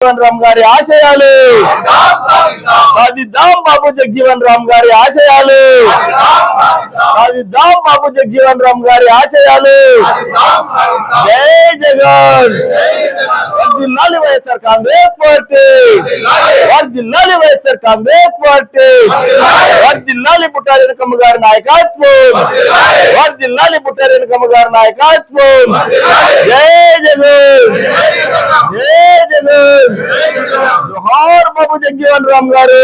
జగజీవన్ రామ్ గారి ఆశయాలు. సాధిద్దాం బాబు జగజీవన్ రామ్ గారి ఆశయాలు. సాధిద్దాం బాబు జగజీవన్ రామ్ గారి ఆశయాలు జై జగన్ వర్దిల్లాలి వైఎస్ఆర్ కాంగ్రెస్ పార్టీ వర్దిల్లాలి వైఎస్ఆర్ కాంగ్రెస్ పార్టీ వర్దిల్లాలి పుట్టారి వెనుకమ్మ గారి నాయకత్వం వర్దిల్లాలి పుట్టారి వెనుకమ్మ గారి నాయకత్వం జై జగన్ జై జగన్ జోహార్ బాబు జగ్జీవన్ రామ్ గారు.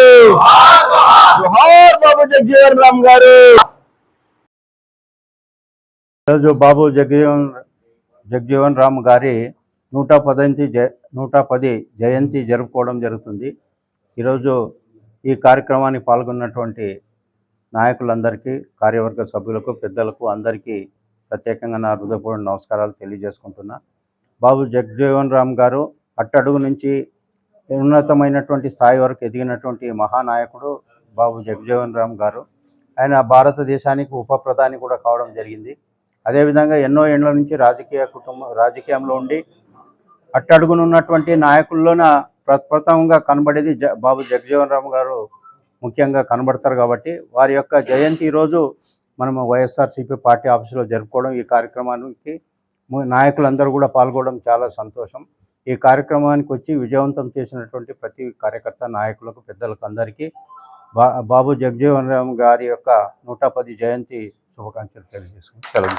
జోహార్ బాబు జగజీవన్ రామ్ గారు. ఈరోజు బాబు జగ్జీవన్ జగ్జీవన్ రామ్ గారి నూట పదంతి జ నూట పది జయంతి జరుపుకోవడం జరుగుతుంది. ఈరోజు ఈ కార్యక్రమానికి పాల్గొన్నటువంటి నాయకులందరికీ కార్యవర్గ సభ్యులకు పెద్దలకు అందరికీ ప్రత్యేకంగా నా హృదయపూర్వక నమస్కారాలు తెలియజేసుకుంటున్నా. బాబు జగ్జీవన్ రామ్ గారు అట్టడుగు నుంచి ఉన్నతమైనటువంటి స్థాయి వరకు ఎదిగినటువంటి మహానాయకుడు బాబు జగజీవన్ రామ్ గారు. ఆయన భారతదేశానికి ఉప ప్రధాని కూడా కావడం జరిగింది. అదేవిధంగా ఎన్నో ఏళ్ళ నుంచి రాజకీయ కుటుంబం రాజకీయంలో ఉండి అట్టడుగునున్నటువంటి నాయకుల్లోన ప్రప్రథమంగా కనబడేది జ బాబు జగజీవన్ రామ్ గారు ముఖ్యంగా కనబడతారు కాబట్టి వారి యొక్క జయంతి ఈరోజు మనము వైఎస్ఆర్సీపీ పార్టీ ఆఫీసులో జరుపుకోవడం ఈ కార్యక్రమానికి నాయకులందరూ కూడా పాల్గొనడం చాలా సంతోషం. ఈ కార్యక్రమానికి వచ్చి విజయవంతం చేసినటువంటి ప్రతి కార్యకర్త నాయకులకు పెద్దలకు అందరికీ బా బాబు జగజీవన్ రామ్ గారి యొక్క నూట పది జయంతి శుభాకాంక్షలు తెలియజేసుకుని సెలవు.